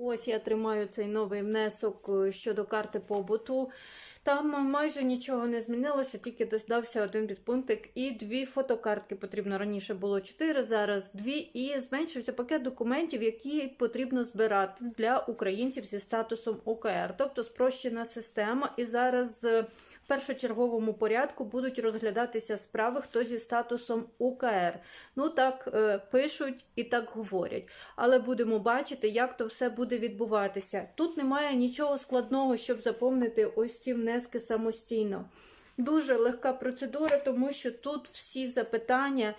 Ось я тримаю цей новий внесок е, щодо карти побуту. Там майже нічого не змінилося, тільки додався один підпунктик і дві фотокартки потрібно. Раніше було чотири, зараз дві, і зменшився пакет документів, які потрібно збирати для українців зі статусом УКР, тобто спрощена система. І зараз е, першочерговому порядку будуть розглядатися справи, хто зі статусом УКР. Ну так е, пишуть і так говорять. Але будемо бачити, як то все буде відбуватися. Тут немає нічого складного, щоб заповнити ось ці внески самостійно. Дуже легка процедура, тому що тут всі запитання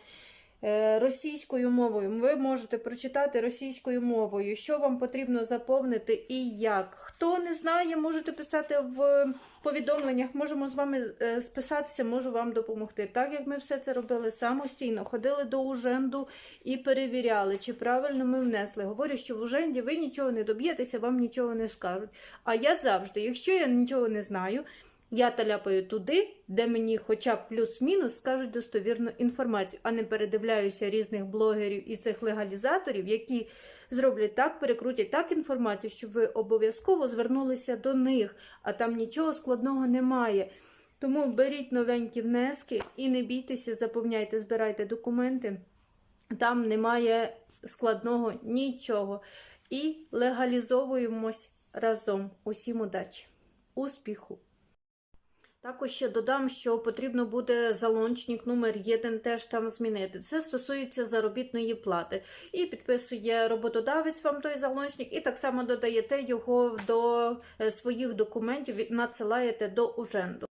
російською мовою. Ви можете прочитати російською мовою, що вам потрібно заповнити і як. Хто не знає, можете писати в повідомленнях, можемо з вами е, списатися, можу вам допомогти. Так як ми все це робили самостійно, ходили до уженду і перевіряли, чи правильно ми внесли. Говорю, що в уженді ви нічого не доб'єтеся, вам нічого не скажуть. А я завжди, якщо я нічого не знаю, я таляпаю туди, де мені хоча б плюс-мінус скажуть достовірну інформацію, а не передивляюся різних блогерів і цих легалізаторів, які зроблять так, перекрутять так інформацію, щоб ви обов'язково звернулися до них, а там нічого складного немає. Тому беріть новенькі внески і не бійтеся, заповняйте, збирайте документи. Там немає складного нічого. І легалізовуємось разом. Усім удачі, успіху! Також ще додам, що потрібно буде залончник номер 1 теж там змінити. Це стосується заробітної плати. І підписує роботодавець вам той залончник, і так само додаєте його до е, своїх документів, надсилаєте до уженду.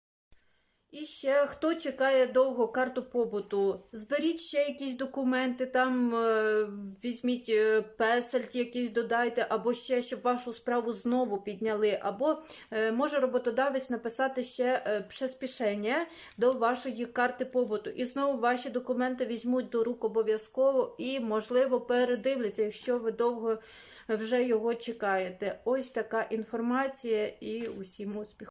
І ще хто чекає довго карту побуту, зберіть ще якісь документи, там е, візьміть е, песельт якийсь додайте, або ще, щоб вашу справу знову підняли, або е, може роботодавець написати ще е, приспішення до вашої карти побуту. І знову ваші документи візьмуть до рук обов'язково і, можливо, передивляться, якщо ви довго вже його чекаєте. Ось така інформація і усім успіху.